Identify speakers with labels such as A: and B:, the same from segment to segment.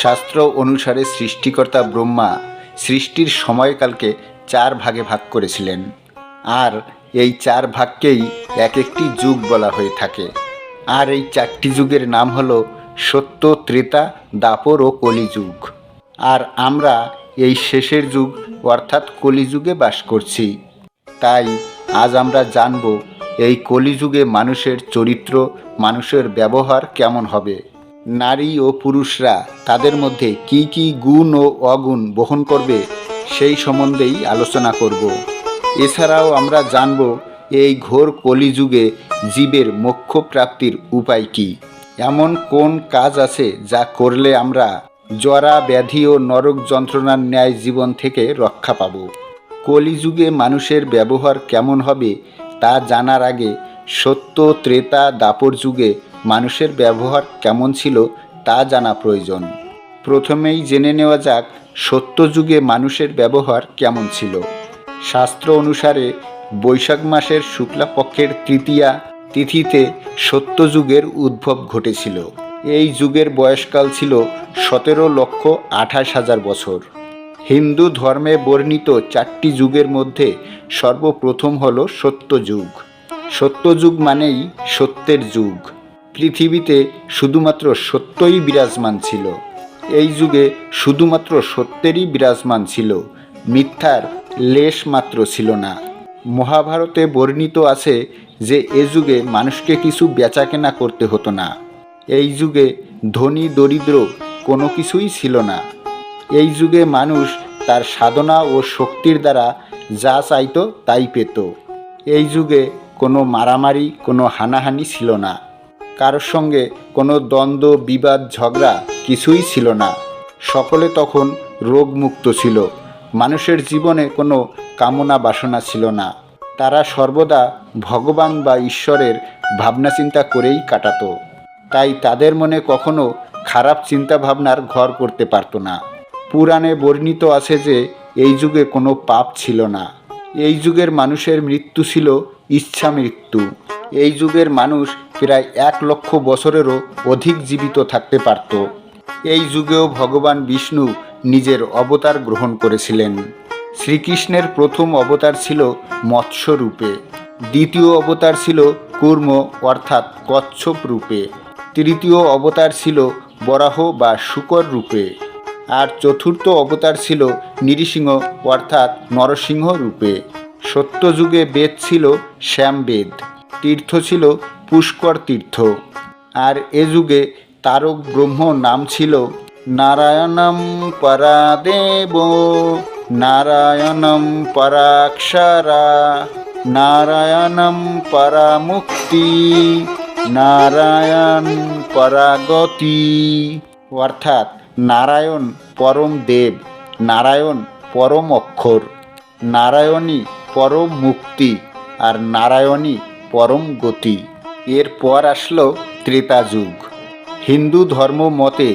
A: শাস্ত্র অনুসারে সৃষ্টিকর্তা ব্রহ্মা সৃষ্টির সময়কালকে চার ভাগে ভাগ করেছিলেন আর এই চার ভাগকেই এক একটি যুগ বলা হয়ে থাকে আর এই চারটি যুগের নাম হলো সত্য ত্রেতা দাপর ও কলিযুগ আর আমরা এই শেষের যুগ অর্থাৎ কলিযুগে বাস করছি তাই আজ আমরা জানব এই কলিযুগে মানুষের চরিত্র মানুষের ব্যবহার কেমন হবে নারী ও পুরুষরা তাদের মধ্যে কি কি গুণ ও অগুণ বহন করবে সেই সম্বন্ধেই আলোচনা করব এছাড়াও আমরা জানব এই ঘোর কলিযুগে জীবের মোক্ষ প্রাপ্তির উপায় কি এমন কোন কাজ আছে যা করলে আমরা জরা ব্যাধি ও নরক যন্ত্রণার ন্যায় জীবন থেকে রক্ষা পাব কলিযুগে মানুষের ব্যবহার কেমন হবে তা জানার আগে সত্য ত্রেতা দাপর যুগে মানুষের ব্যবহার কেমন ছিল তা জানা প্রয়োজন প্রথমেই জেনে নেওয়া যাক সত্যযুগে মানুষের ব্যবহার কেমন ছিল শাস্ত্র অনুসারে বৈশাখ মাসের শুক্লাপক্ষের তৃতীয়া তিথিতে সত্যযুগের উদ্ভব ঘটেছিল এই যুগের বয়সকাল ছিল সতেরো লক্ষ আঠাশ হাজার বছর হিন্দু ধর্মে বর্ণিত চারটি যুগের মধ্যে সর্বপ্রথম হল সত্যযুগ সত্যযুগ মানেই সত্যের যুগ পৃথিবীতে শুধুমাত্র সত্যই বিরাজমান ছিল এই যুগে শুধুমাত্র সত্যেরই বিরাজমান ছিল মিথ্যার লেশ মাত্র ছিল না মহাভারতে বর্ণিত আছে যে এ যুগে মানুষকে কিছু বেচাকেনা করতে হতো না এই যুগে ধনী দরিদ্র কোনো কিছুই ছিল না এই যুগে মানুষ তার সাধনা ও শক্তির দ্বারা যা চাইত তাই পেত এই যুগে কোনো মারামারি কোনো হানাহানি ছিল না কারোর সঙ্গে কোনো দ্বন্দ্ব বিবাদ ঝগড়া কিছুই ছিল না সকলে তখন রোগমুক্ত ছিল মানুষের জীবনে কোনো কামনা বাসনা ছিল না তারা সর্বদা ভগবান বা ঈশ্বরের ভাবনা চিন্তা করেই কাটাতো তাই তাদের মনে কখনো খারাপ চিন্তা ভাবনার ঘর করতে পারত না পুরাণে বর্ণিত আছে যে এই যুগে কোনো পাপ ছিল না এই যুগের মানুষের মৃত্যু ছিল ইচ্ছা মৃত্যু এই যুগের মানুষ প্রায় এক লক্ষ বছরেরও অধিক জীবিত থাকতে পারত এই যুগেও ভগবান বিষ্ণু নিজের অবতার গ্রহণ করেছিলেন শ্রীকৃষ্ণের প্রথম অবতার ছিল মৎস্যরূপে দ্বিতীয় অবতার ছিল কুর্ম অর্থাৎ কচ্ছপ রূপে তৃতীয় অবতার ছিল বরাহ বা শুকর রূপে আর চতুর্থ অবতার ছিল নিরিসিংহ অর্থাৎ নরসিংহ রূপে সত্যযুগে বেদ ছিল শ্যামবেদ তীর্থ ছিল পুষ্কর তীর্থ আর এ যুগে তারক ব্রহ্ম নাম ছিল নারায়ণম পরাদেব নারায়ণম পরাক্ষরা নারায়ণম পরামুক্তি নারায়ণ পরাগতি অর্থাৎ নারায়ণ পরম দেব নারায়ণ পরম অক্ষর নারায়ণই পরম মুক্তি আর নারায়ণই পরম গতি এরপর আসলো ত্রেতা যুগ হিন্দু ধর্ম মতে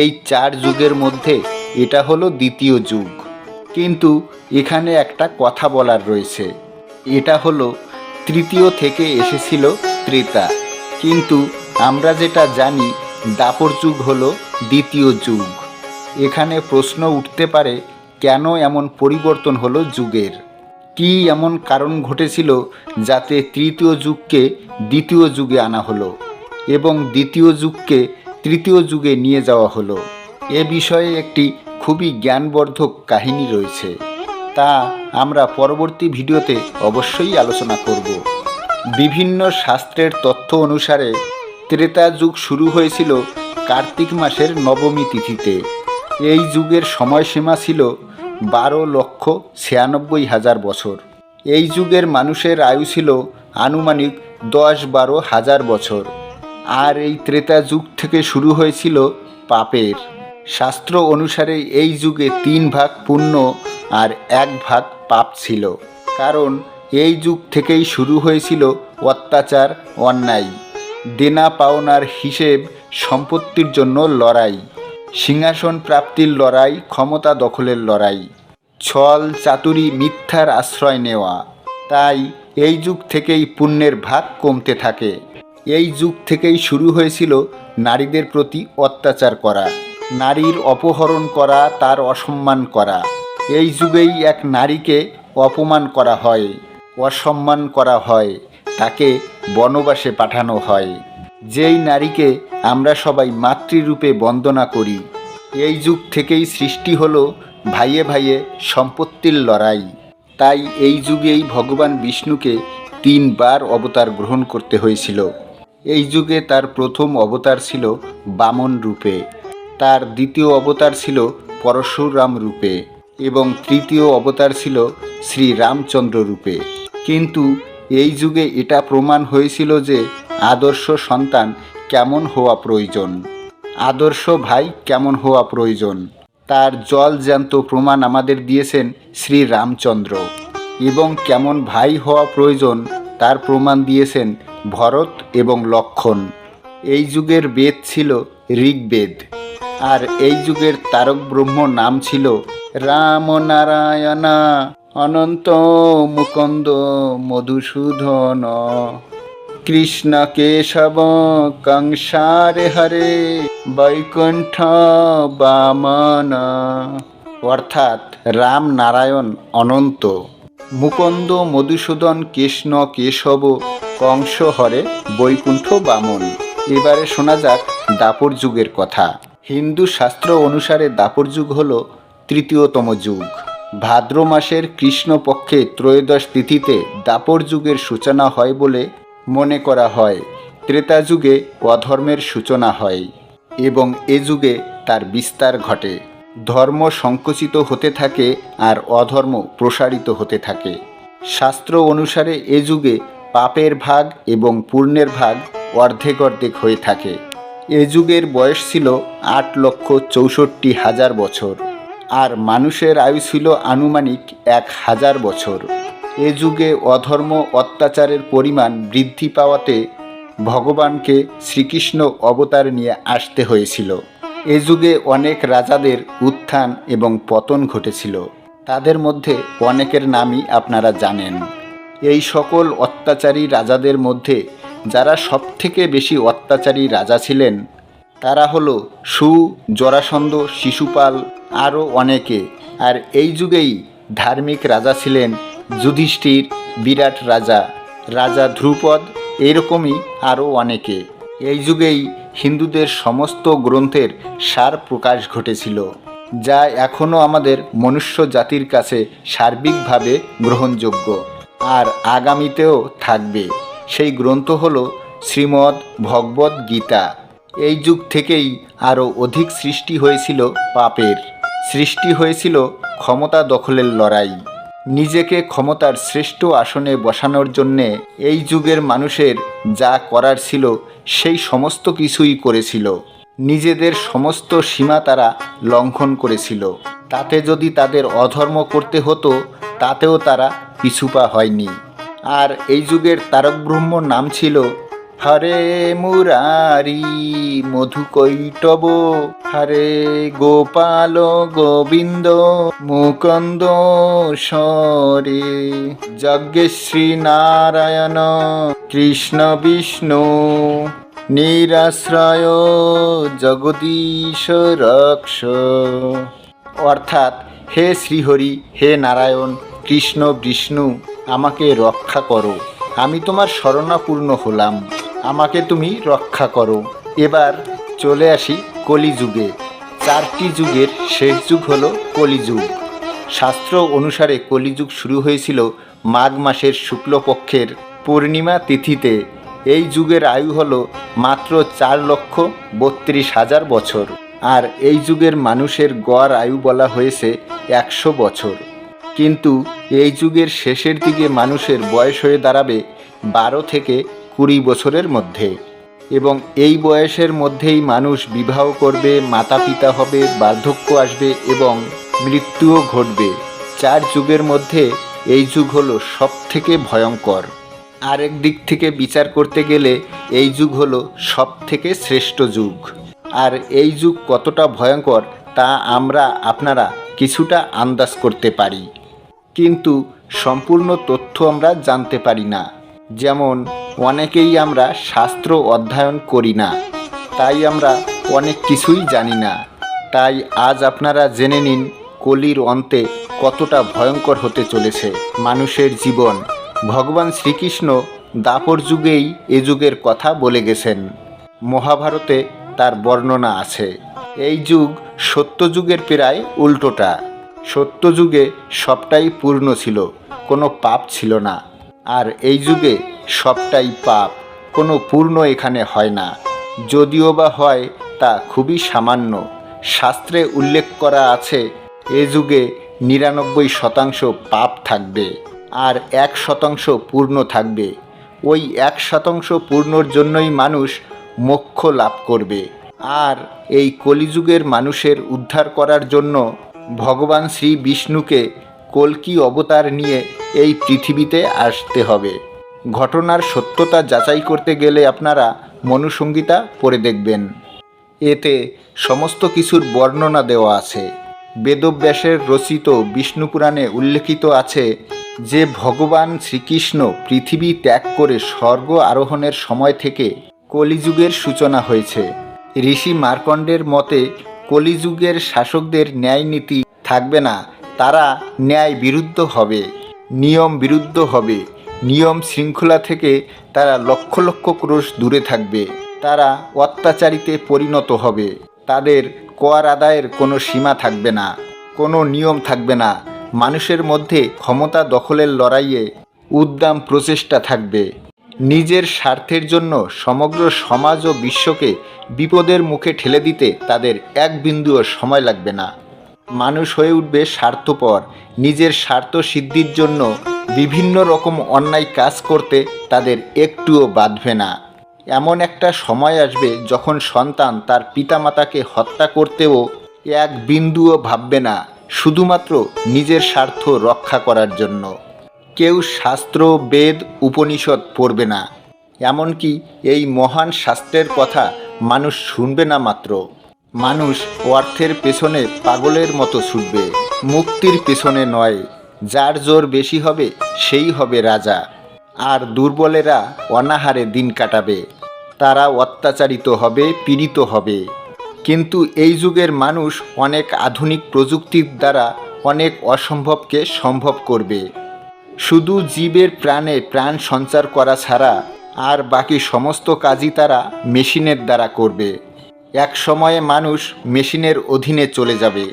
A: এই চার যুগের মধ্যে এটা হলো দ্বিতীয় যুগ কিন্তু এখানে একটা কথা বলার রয়েছে এটা হলো তৃতীয় থেকে এসেছিল ত্রেতা কিন্তু আমরা যেটা জানি দাপর যুগ হল দ্বিতীয় যুগ এখানে প্রশ্ন উঠতে পারে কেন এমন পরিবর্তন হলো যুগের কি এমন কারণ ঘটেছিল যাতে তৃতীয় যুগকে দ্বিতীয় যুগে আনা হলো এবং দ্বিতীয় যুগকে তৃতীয় যুগে নিয়ে যাওয়া হলো এ বিষয়ে একটি খুবই জ্ঞানবর্ধক কাহিনী রয়েছে তা আমরা পরবর্তী ভিডিওতে অবশ্যই আলোচনা করব বিভিন্ন শাস্ত্রের তথ্য অনুসারে ত্রেতা যুগ শুরু হয়েছিল কার্তিক মাসের নবমী তিথিতে এই যুগের সময়সীমা ছিল বারো লক্ষ ছিয়ানব্বই হাজার বছর এই যুগের মানুষের আয়ু ছিল আনুমানিক দশ বারো হাজার বছর আর এই ত্রেতা যুগ থেকে শুরু হয়েছিল পাপের শাস্ত্র অনুসারে এই যুগে তিন ভাগ পুণ্য আর এক ভাগ পাপ ছিল কারণ এই যুগ থেকেই শুরু হয়েছিল অত্যাচার অন্যায় দেনা পাওনার হিসেব সম্পত্তির জন্য লড়াই সিংহাসন প্রাপ্তির লড়াই ক্ষমতা দখলের লড়াই ছল চাতুরি মিথ্যার আশ্রয় নেওয়া তাই এই যুগ থেকেই পুণ্যের ভাগ কমতে থাকে এই যুগ থেকেই শুরু হয়েছিল নারীদের প্রতি অত্যাচার করা নারীর অপহরণ করা তার অসম্মান করা এই যুগেই এক নারীকে অপমান করা হয় অসম্মান করা হয় তাকে বনবাসে পাঠানো হয় যেই নারীকে আমরা সবাই মাতৃরূপে বন্দনা করি এই যুগ থেকেই সৃষ্টি হলো ভাইয়ে ভাইয়ে সম্পত্তির লড়াই তাই এই যুগেই ভগবান বিষ্ণুকে তিনবার অবতার গ্রহণ করতে হয়েছিল এই যুগে তার প্রথম অবতার ছিল বামন রূপে তার দ্বিতীয় অবতার ছিল পরশুরাম রূপে এবং তৃতীয় অবতার ছিল শ্রী রামচন্দ্র রূপে কিন্তু এই যুগে এটা প্রমাণ হয়েছিল যে আদর্শ সন্তান কেমন হওয়া প্রয়োজন আদর্শ ভাই কেমন হওয়া প্রয়োজন তার জল জ্যান্ত প্রমাণ আমাদের দিয়েছেন শ্রী রামচন্দ্র এবং কেমন ভাই হওয়া প্রয়োজন তার প্রমাণ দিয়েছেন ভরত এবং লক্ষণ এই যুগের বেদ ছিল ঋগ্বেদ আর এই যুগের তারক ব্রহ্ম নাম ছিল রাম নারায়ণা অনন্ত মুকন্দ মধুসূদন কৃষ্ণ কেশব কংসারে হরে বৈকুণ্ঠ বামন অর্থাৎ রাম নারায়ণ অনন্ত মুকন্দ মধুসূদন কৃষ্ণ কেশব কংস হরে বৈকুণ্ঠ বামন এবারে শোনা যাক দাপর যুগের কথা হিন্দু শাস্ত্র অনুসারে দাপর যুগ হল তৃতীয়তম যুগ ভাদ্র মাসের কৃষ্ণপক্ষে ত্রয়োদশ তিথিতে দাপর যুগের সূচনা হয় বলে মনে করা হয় ত্রেতা যুগে অধর্মের সূচনা হয় এবং এ যুগে তার বিস্তার ঘটে ধর্ম সংকুচিত হতে থাকে আর অধর্ম প্রসারিত হতে থাকে শাস্ত্র অনুসারে এ যুগে পাপের ভাগ এবং পূর্ণের ভাগ অর্ধেক অর্ধেক হয়ে থাকে এ যুগের বয়স ছিল আট লক্ষ চৌষট্টি হাজার বছর আর মানুষের আয়ু ছিল আনুমানিক এক হাজার বছর এ যুগে অধর্ম অত্যাচারের পরিমাণ বৃদ্ধি পাওয়াতে ভগবানকে শ্রীকৃষ্ণ অবতার নিয়ে আসতে হয়েছিল এ যুগে অনেক রাজাদের উত্থান এবং পতন ঘটেছিল তাদের মধ্যে অনেকের নামই আপনারা জানেন এই সকল অত্যাচারী রাজাদের মধ্যে যারা সবথেকে বেশি অত্যাচারী রাজা ছিলেন তারা হলো সু জরাসন্ধ শিশুপাল আরও অনেকে আর এই যুগেই ধার্মিক রাজা ছিলেন যুধিষ্ঠির বিরাট রাজা রাজা ধ্রুপদ এরকমই আরও অনেকে এই যুগেই হিন্দুদের সমস্ত গ্রন্থের সার প্রকাশ ঘটেছিল যা এখনও আমাদের মনুষ্য জাতির কাছে সার্বিকভাবে গ্রহণযোগ্য আর আগামীতেও থাকবে সেই গ্রন্থ হল শ্রীমদ ভগবদ্ গীতা এই যুগ থেকেই আরও অধিক সৃষ্টি হয়েছিল পাপের সৃষ্টি হয়েছিল ক্ষমতা দখলের লড়াই নিজেকে ক্ষমতার শ্রেষ্ঠ আসনে বসানোর জন্যে এই যুগের মানুষের যা করার ছিল সেই সমস্ত কিছুই করেছিল নিজেদের সমস্ত সীমা তারা লঙ্ঘন করেছিল তাতে যদি তাদের অধর্ম করতে হতো তাতেও তারা পিছুপা হয়নি আর এই যুগের তারকব্রহ্ম নাম ছিল হরে মুরারি মধুকৈটব হরে গোপাল গোবিন্দ মুকন্দ সরে যজ্ঞশ্রী নারায়ণ কৃষ্ণ বিষ্ণু নিরাশ্রয় জগদীশ রক্ষ অর্থাৎ হে শ্রীহরি হে নারায়ণ কৃষ্ণ বিষ্ণু আমাকে রক্ষা করো আমি তোমার শরণাপূর্ণ হলাম আমাকে তুমি রক্ষা করো এবার চলে আসি কলিযুগে চারটি যুগের শেষ যুগ হল কলিযুগ শাস্ত্র অনুসারে কলিযুগ শুরু হয়েছিল মাঘ মাসের শুক্লপক্ষের পূর্ণিমা তিথিতে এই যুগের আয়ু হল মাত্র চার লক্ষ বত্রিশ হাজার বছর আর এই যুগের মানুষের গড় আয়ু বলা হয়েছে একশো বছর কিন্তু এই যুগের শেষের দিকে মানুষের বয়স হয়ে দাঁড়াবে বারো থেকে কুড়ি বছরের মধ্যে এবং এই বয়সের মধ্যেই মানুষ বিবাহ করবে মাতা পিতা হবে বার্ধক্য আসবে এবং মৃত্যুও ঘটবে চার যুগের মধ্যে এই যুগ হলো সব থেকে ভয়ঙ্কর আরেক দিক থেকে বিচার করতে গেলে এই যুগ হলো সব থেকে শ্রেষ্ঠ যুগ আর এই যুগ কতটা ভয়ঙ্কর তা আমরা আপনারা কিছুটা আন্দাজ করতে পারি কিন্তু সম্পূর্ণ তথ্য আমরা জানতে পারি না যেমন অনেকেই আমরা শাস্ত্র অধ্যয়ন করি না তাই আমরা অনেক কিছুই জানি না তাই আজ আপনারা জেনে নিন কলির অন্তে কতটা ভয়ঙ্কর হতে চলেছে মানুষের জীবন ভগবান শ্রীকৃষ্ণ দাপর যুগেই এ যুগের কথা বলে গেছেন মহাভারতে তার বর্ণনা আছে এই যুগ সত্যযুগের প্রায় উল্টোটা সত্যযুগে সবটাই পূর্ণ ছিল কোনো পাপ ছিল না আর এই যুগে সবটাই পাপ কোনো পূর্ণ এখানে হয় না যদিও বা হয় তা খুবই সামান্য শাস্ত্রে উল্লেখ করা আছে এ যুগে নিরানব্বই শতাংশ পাপ থাকবে আর এক শতাংশ পূর্ণ থাকবে ওই এক শতাংশ পূর্ণর জন্যই মানুষ মোক্ষ লাভ করবে আর এই কলিযুগের মানুষের উদ্ধার করার জন্য ভগবান শ্রী বিষ্ণুকে কলকি অবতার নিয়ে এই পৃথিবীতে আসতে হবে ঘটনার সত্যতা যাচাই করতে গেলে আপনারা মনুসংগীতা পড়ে দেখবেন এতে সমস্ত কিছুর বর্ণনা দেওয়া আছে বেদব্যাসের রচিত বিষ্ণুপুরাণে উল্লেখিত আছে যে ভগবান শ্রীকৃষ্ণ পৃথিবী ত্যাগ করে স্বর্গ আরোহণের সময় থেকে কলিযুগের সূচনা হয়েছে ঋষি মার্কণ্ডের মতে কলিযুগের শাসকদের ন্যায় নীতি থাকবে না তারা ন্যায় বিরুদ্ধ হবে নিয়ম বিরুদ্ধ হবে নিয়ম শৃঙ্খলা থেকে তারা লক্ষ লক্ষ ক্রোশ দূরে থাকবে তারা অত্যাচারিতে পরিণত হবে তাদের কর আদায়ের কোনো সীমা থাকবে না কোনো নিয়ম থাকবে না মানুষের মধ্যে ক্ষমতা দখলের লড়াইয়ে উদ্দাম প্রচেষ্টা থাকবে নিজের স্বার্থের জন্য সমগ্র সমাজ ও বিশ্বকে বিপদের মুখে ঠেলে দিতে তাদের এক বিন্দুও সময় লাগবে না মানুষ হয়ে উঠবে স্বার্থপর নিজের স্বার্থ সিদ্ধির জন্য বিভিন্ন রকম অন্যায় কাজ করতে তাদের একটুও বাঁধবে না এমন একটা সময় আসবে যখন সন্তান তার পিতামাতাকে হত্যা করতেও এক বিন্দুও ভাববে না শুধুমাত্র নিজের স্বার্থ রক্ষা করার জন্য কেউ শাস্ত্র বেদ উপনিষদ পড়বে না এমনকি এই মহান শাস্ত্রের কথা মানুষ শুনবে না মাত্র মানুষ অর্থের পেছনে পাগলের মতো ছুটবে মুক্তির পেছনে নয় যার জোর বেশি হবে সেই হবে রাজা আর দুর্বলেরা অনাহারে দিন কাটাবে তারা অত্যাচারিত হবে পীড়িত হবে কিন্তু এই যুগের মানুষ অনেক আধুনিক প্রযুক্তির দ্বারা অনেক অসম্ভবকে সম্ভব করবে শুধু জীবের প্রাণে প্রাণ সঞ্চার করা ছাড়া আর বাকি সমস্ত কাজই তারা মেশিনের দ্বারা করবে এক সময়ে মানুষ মেশিনের অধীনে চলে যাবে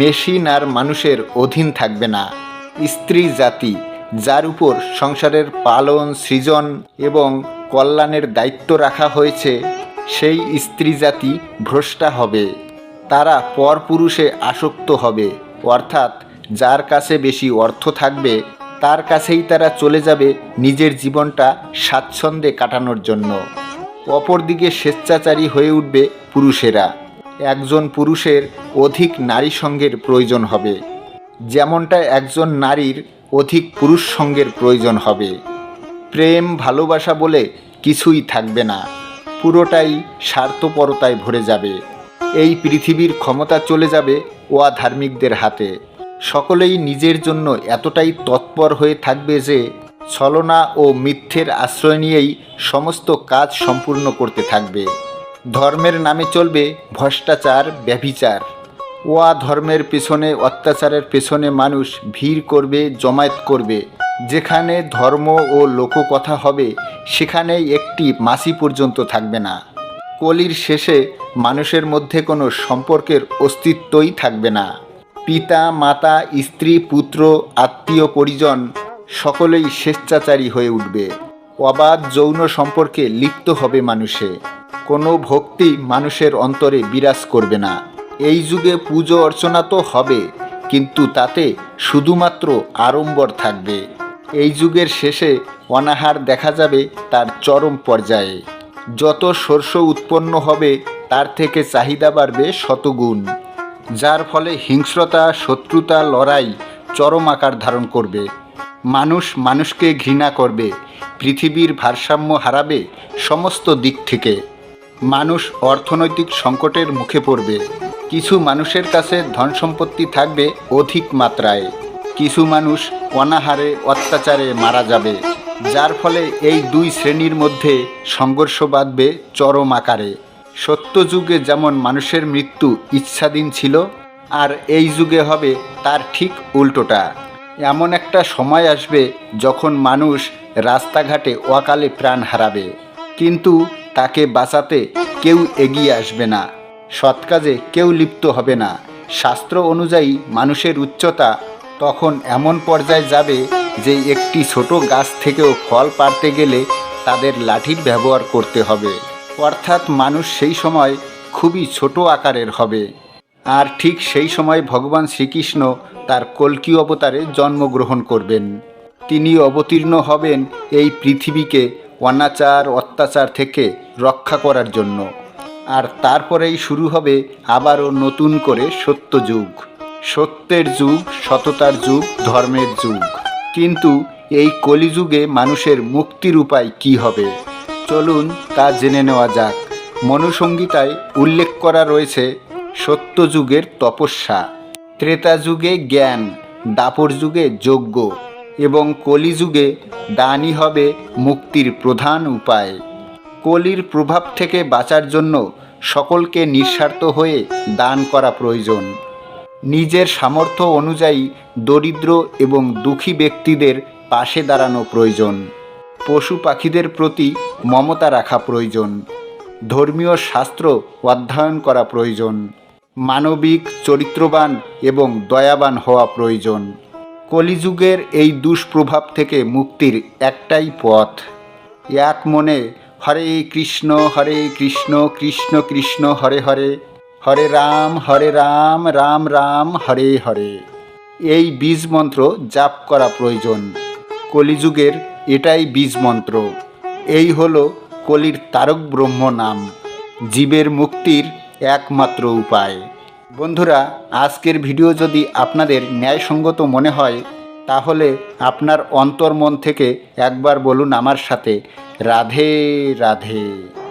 A: মেশিন আর মানুষের অধীন থাকবে না স্ত্রী জাতি যার উপর সংসারের পালন সৃজন এবং কল্যাণের দায়িত্ব রাখা হয়েছে সেই স্ত্রী জাতি ভ্রষ্টা হবে তারা পরপুরুষে আসক্ত হবে অর্থাৎ যার কাছে বেশি অর্থ থাকবে তার কাছেই তারা চলে যাবে নিজের জীবনটা স্বাচ্ছন্দ্যে কাটানোর জন্য অপরদিকে স্বেচ্ছাচারী হয়ে উঠবে পুরুষেরা একজন পুরুষের অধিক নারী সঙ্গের প্রয়োজন হবে যেমনটা একজন নারীর অধিক পুরুষ সঙ্গের প্রয়োজন হবে প্রেম ভালোবাসা বলে কিছুই থাকবে না পুরোটাই স্বার্থপরতায় ভরে যাবে এই পৃথিবীর ক্ষমতা চলে যাবে ধার্মিকদের হাতে সকলেই নিজের জন্য এতটাই তৎপর হয়ে থাকবে যে ছলনা ও মিথ্যের আশ্রয় নিয়েই সমস্ত কাজ সম্পূর্ণ করতে থাকবে ধর্মের নামে চলবে ভ্রষ্টাচার ব্যভিচার ওয়া ধর্মের পেছনে অত্যাচারের পেছনে মানুষ ভিড় করবে জমায়েত করবে যেখানে ধর্ম ও লোককথা হবে সেখানে একটি মাসি পর্যন্ত থাকবে না কলির শেষে মানুষের মধ্যে কোনো সম্পর্কের অস্তিত্বই থাকবে না পিতা মাতা স্ত্রী পুত্র আত্মীয় পরিজন সকলেই স্বেচ্ছাচারী হয়ে উঠবে অবাধ যৌন সম্পর্কে লিপ্ত হবে মানুষে কোনো ভক্তি মানুষের অন্তরে বিরাজ করবে না এই যুগে পুজো অর্চনা তো হবে কিন্তু তাতে শুধুমাত্র আড়ম্বর থাকবে এই যুগের শেষে অনাহার দেখা যাবে তার চরম পর্যায়ে যত শস্য উৎপন্ন হবে তার থেকে চাহিদা বাড়বে শতগুণ যার ফলে হিংস্রতা শত্রুতা লড়াই চরম আকার ধারণ করবে মানুষ মানুষকে ঘৃণা করবে পৃথিবীর ভারসাম্য হারাবে সমস্ত দিক থেকে মানুষ অর্থনৈতিক সংকটের মুখে পড়বে কিছু মানুষের কাছে ধন সম্পত্তি থাকবে অধিক মাত্রায় কিছু মানুষ অনাহারে অত্যাচারে মারা যাবে যার ফলে এই দুই শ্রেণীর মধ্যে সংঘর্ষ বাঁধবে চরম আকারে সত্যযুগে যেমন মানুষের মৃত্যু ইচ্ছাধীন ছিল আর এই যুগে হবে তার ঠিক উল্টোটা এমন একটা সময় আসবে যখন মানুষ রাস্তাঘাটে অকালে প্রাণ হারাবে কিন্তু তাকে বাঁচাতে কেউ এগিয়ে আসবে না সৎ কাজে কেউ লিপ্ত হবে না শাস্ত্র অনুযায়ী মানুষের উচ্চতা তখন এমন পর্যায়ে যাবে যে একটি ছোট গাছ থেকেও ফল পারতে গেলে তাদের লাঠির ব্যবহার করতে হবে অর্থাৎ মানুষ সেই সময় খুবই ছোট আকারের হবে আর ঠিক সেই সময় ভগবান শ্রীকৃষ্ণ তার কল্কি অবতারে জন্মগ্রহণ করবেন তিনি অবতীর্ণ হবেন এই পৃথিবীকে অনাচার অত্যাচার থেকে রক্ষা করার জন্য আর তারপরেই শুরু হবে আবারও নতুন করে সত্য যুগ সত্যের যুগ সততার যুগ ধর্মের যুগ কিন্তু এই কলিযুগে মানুষের মুক্তির উপায় কি হবে চলুন তা জেনে নেওয়া যাক মনুসঙ্গীতায় উল্লেখ করা রয়েছে সত্যযুগের তপস্যা ত্রেতা যুগে জ্ঞান দাপর যুগে যজ্ঞ এবং কলিযুগে দানই হবে মুক্তির প্রধান উপায় কলির প্রভাব থেকে বাঁচার জন্য সকলকে নিঃস্বার্থ হয়ে দান করা প্রয়োজন নিজের সামর্থ্য অনুযায়ী দরিদ্র এবং দুঃখী ব্যক্তিদের পাশে দাঁড়ানো প্রয়োজন পশু পাখিদের প্রতি মমতা রাখা প্রয়োজন ধর্মীয় শাস্ত্র অধ্যয়ন করা প্রয়োজন মানবিক চরিত্রবান এবং দয়াবান হওয়া প্রয়োজন কলিযুগের এই দুষ্প্রভাব থেকে মুক্তির একটাই পথ এক মনে হরে কৃষ্ণ হরে কৃষ্ণ কৃষ্ণ কৃষ্ণ হরে হরে হরে রাম হরে রাম রাম রাম হরে হরে এই বীজ মন্ত্র জাপ করা প্রয়োজন কলিযুগের এটাই বীজ মন্ত্র এই হলো কলির তারক ব্রহ্ম নাম জীবের মুক্তির একমাত্র উপায় বন্ধুরা আজকের ভিডিও যদি আপনাদের ন্যায়সঙ্গত মনে হয় তাহলে আপনার অন্তর্মন থেকে একবার বলুন আমার সাথে রাধে রাধে